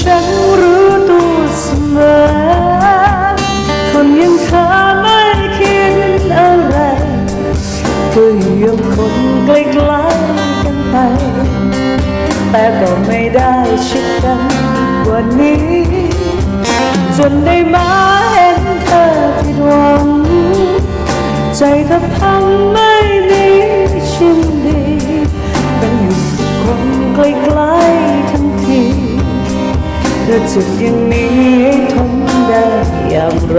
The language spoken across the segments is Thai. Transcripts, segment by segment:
ฉันรู้ตัวเสมอคนยังเธอไม่คิดอะไรก็ยังคนไกลๆกันไป แต่ก็ไม่ได้ชิดกันวันนี้ จนได้มาเห็นเธอผิดหวัง ใจถ้อพังไม่ดีชินดี เป็นอยู่คนไกลๆ ธอเจ็บอย่างนี้ให้ทนได้อย่างไร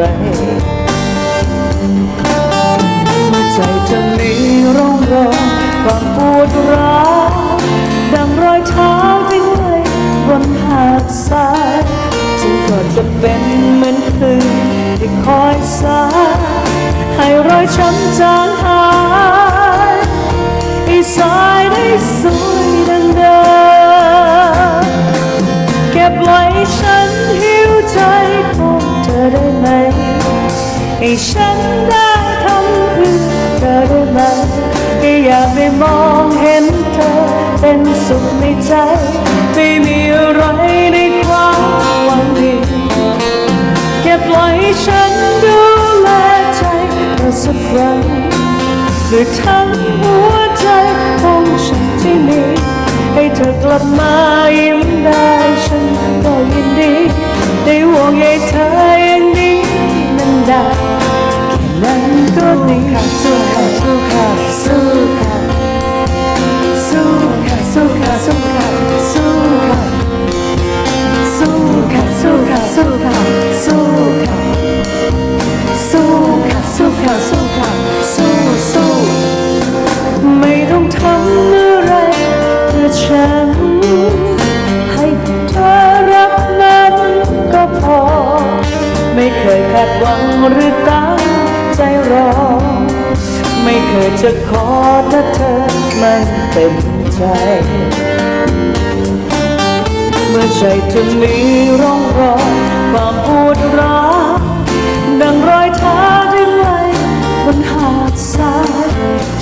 มาใจเธอมีร่องรอยความปวดร้าวดังรอยเท้าทิ้งไว้บนหาดทรายจึงก็จะเป็นเหมือนคืนที่คอยสายให้รอยช้ำจางหายอีสายได้ส ให้ฉันได้ทำเพื่อเธอได้ไหมแค่อยากได้มองเห็นเธอเป็นสุขในใจ ไม่มีอะไรในความหวังดีแค่ปล่อยฉันดูแลใจเธอสักครั้งด้วยทั้งหัวใจของฉันที่มีให้เธอกลับมายิ้มได้ฉันก็ยินดีได้ห่วงใยเธออย่างนี้นันไดาแค่ นั้นก็ดีสู้ค่ะสู้ค่ะ ไม่เคยจะขอถ้าเธอไม่เต็มใจ เมื่อใจเธอมีร่องรอยความปวดร้าวดังรอยเท้าที่ไหลบนหาดทราย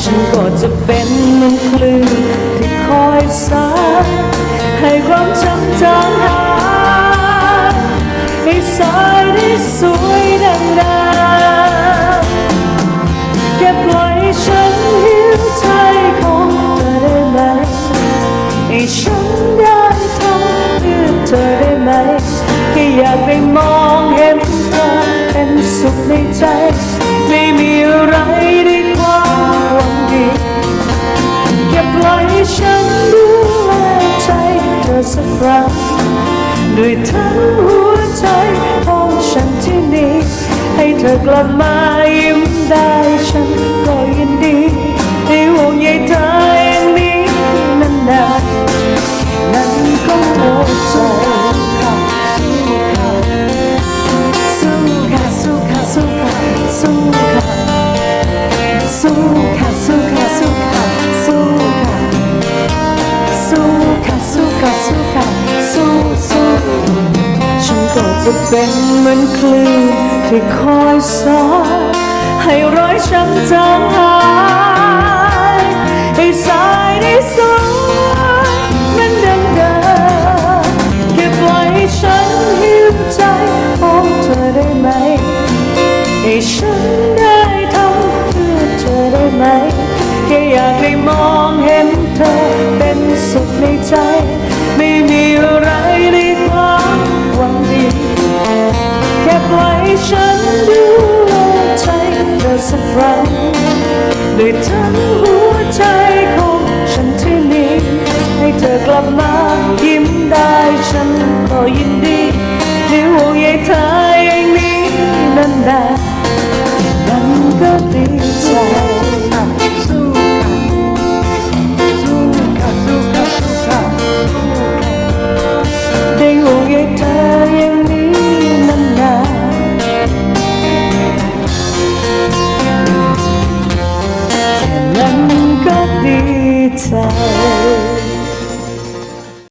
ฉันก็จะเป็นเหมือนคลื่นที่คอยสายให้ความจำจางหายให้สายได้สวยดังดา อยากได้มองเห็นเธอเป็นสุขในใจ ไม่มีอะไรในความหวังดีแค่ปล่อยให้ฉันดูแลใจเธอสักครั้งด้วยทั้งหัวใจของฉันที่นี่ให้เธอกลับมายิ้มได้ฉันก็ยิ จะเป็นเหมือนคลื่นที่คอยสายให้รอยช้ำจางหายให้สายได้สวยมือนดังเดิมแค่ปล่อยให้ฉันหิวใจของเธอได้ไหมให้ฉันได้ทำเพื่อเธอได้ไหมแค่อยากได้มองเห็นเธอเป็นสุขในใจ สักครั้งด้วยทั้งหัวใจของฉันที่มีให้เธอกลับมายิ้มได้ฉันก็ยินดีในห่วงใยเธออย่างนี้นั่นแหละมันก็ดี